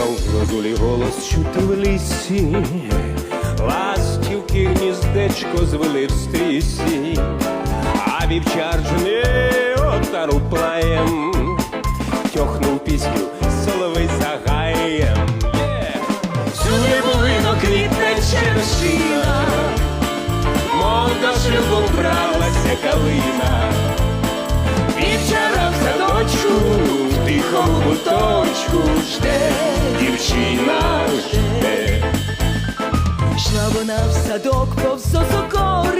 знов зозулі голос чути в лісі, ластівки гніздечко звели в стрісі, а вівчар жне отару плаєм, тьохнув пісню соловей за гаєм. Є! Всюди повинно квітне черешина, мов до шлюбу бралася калина. Вівчара в садочку, тихому куточку жде, вона в садок повз сокори,